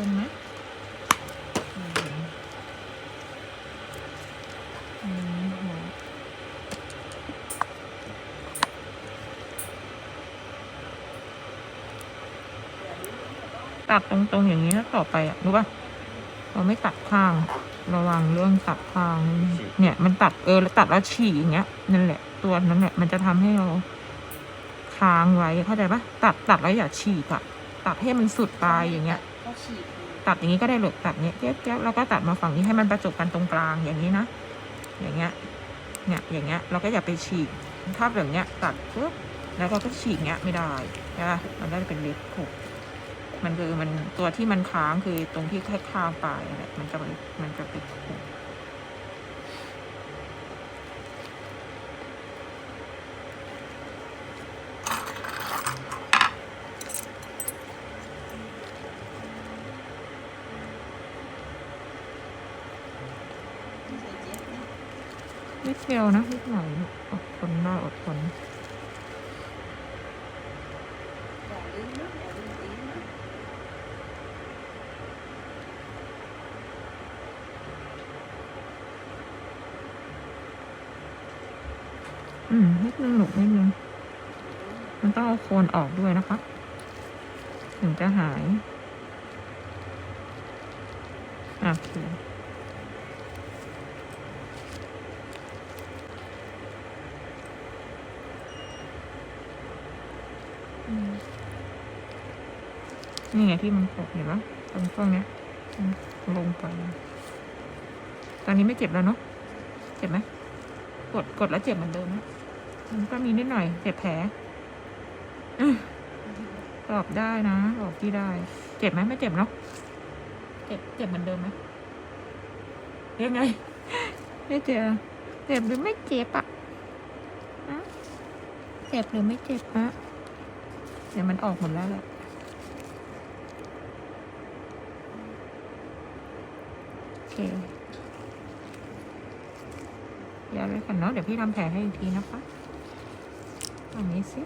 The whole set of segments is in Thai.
ลงตัดตรงๆอย่างนี้ต่อไปอะรู้ป่ะเราไม่ตัดข้าง ระวังเรื่องตัดข้าง เนี่ย มันตัดเออแล้วตัดแล้วฉี่อย่างเงี้ยนั่นแหละ ตัวนั้นแหละมันจะทำให้เราค้างไว้เข้าใจปะตัดตัดแล้วอย่าฉีกอะตัดให้มันสุดปลายอย่างเงี้ย ตัดอย่างนี้ก็ได้หลกตัดเนี้ยเจ๊ยบเจ๊ยบแล้วก็ตัดมาฝั่งนี้ให้มันประจบกันตรงกลางอย่างนี้นะ อย่างเงี้ย เนี่ยอย่างเงี้ยเราก็อย่าไปฉีกถ้าแบบเนี้ยตัดปุ๊บแล้วก็ก็ฉีกเงี้ยไม่ได้ใช่ปะมันได้เป็นเล็บขบมันคือมันตัวที่มันค้างคือตรงที่แค่ค้างปลายนั่นแหละมันจะมันจะไปขบ ใส่เจี๊ยบนะ นิดเดียวนะนิดหน่อยอดทนได้อดทนอย่าลืมนะอย่าลืมตีนะอืมนิดนึงหนุกนิดนึงมันต้องเอาโคนออกด้วยนะคะ ถึงจะหายโอเค นี่ไงที่มันตกเห็นปะตรงช่วงเนี้ยลงไป ตอนนี้ไม่เจ็บแล้วเนาะเจ็บไหมกดกดแล้วเจ็บเหมือนเดิมไหมมันก็มีนิดหน่อย เจ็บแผลอืมตอบได้นะบอกพี่ได้ เจ็บไหมไม่เจ็บเนาะเจ็บเจ็บเหมือนเดิมไหมยังไง ไม่เจ็บเจ็บหรือไม่เจ็บอะฮะเจ็บหรือไม่เจ็บฮะเดี๋ยวมันออกหมดแล้วแหละ อเคยาเลยกันเนาะเดี๋ยวพี่ทำแผลให้อีกทีนะคะอันนี้สิ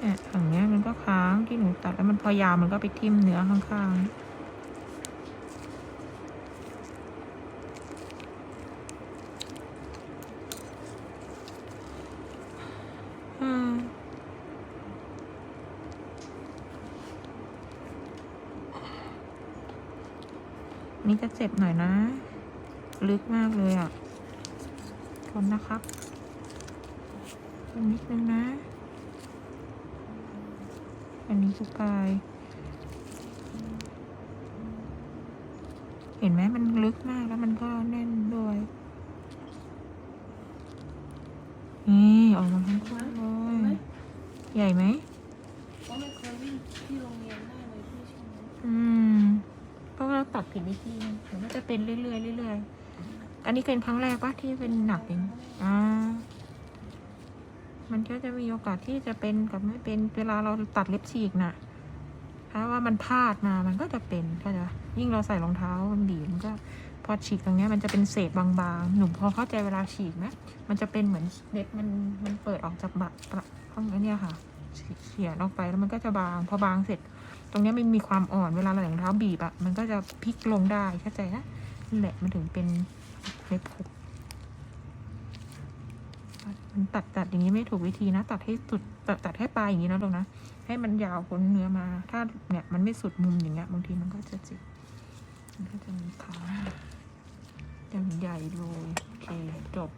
เนี่ยฝั่งเนี้ยมันก็ค้างที่หนูตัดแล้วมันพอยาวมันก็ไปทิ่มเนื้อข้างๆ นี่จะเจ็บหน่อยนะ ลึกมากเลยอะทนนะครับทนนิดนึงนะ อันนี้คือปลาย เห็นไหมมันลึกมากแล้วมันก็แน่นด้วย นี่ออกมาทั้งคู่เลยใหญ่ไหมก็ไม่เคยวิ่งที่โรงเรียนได้เลยพี่ช่วงนั้นอืมเพ ราะว่าเราตัดผิดวิธีมันก็จะเป็นเรื่อยๆเรื่อยๆอันนี้เป็นครั้งแรกปะที่เป็นหนักเองอ่ามันก็จะมีโอกาสที่จะเป็นกับไม่เป็นเวลาเราตัดเล็บฉีกน่ะ ถ้าว่ามันพลาดมามันก็จะเป็นก็จะยิ่งเราใส่รองเท้ามันบีมันก็พอฉีกตรงเนี้ยมันจะเป็นเศษบางๆ หนุ่มพอเข้าใจเวลาฉีกไหมมันจะเป็นเหมือนเล็บมันมันเปิดออกจากบะประข้างนี้ค่ะ เขียนออกไปแล้วมันก็จะบาง พอบางเสร็จ ตรงนี้มันมีความอ่อนเวลาเราใส่รองเท้าบีบอะมันก็จะพลิกลงได้เข้าใจนะนั่นแหละมันถึงเป็นเล็บขบมันตัดตัดอย่างนี้ไม่ถูกวิธีนะ ตัดให้สุดตัดตัดให้ปลายอย่างนี้นะลูกนะ ให้มันยาวพ้นเนื้อมา ถ้าเนี่ยมันไม่สุดมุมอย่างเงี้ยบางทีมันก็จะจ็บมันก็จะมีขาอย่างใหญ่เลยโอเคจบ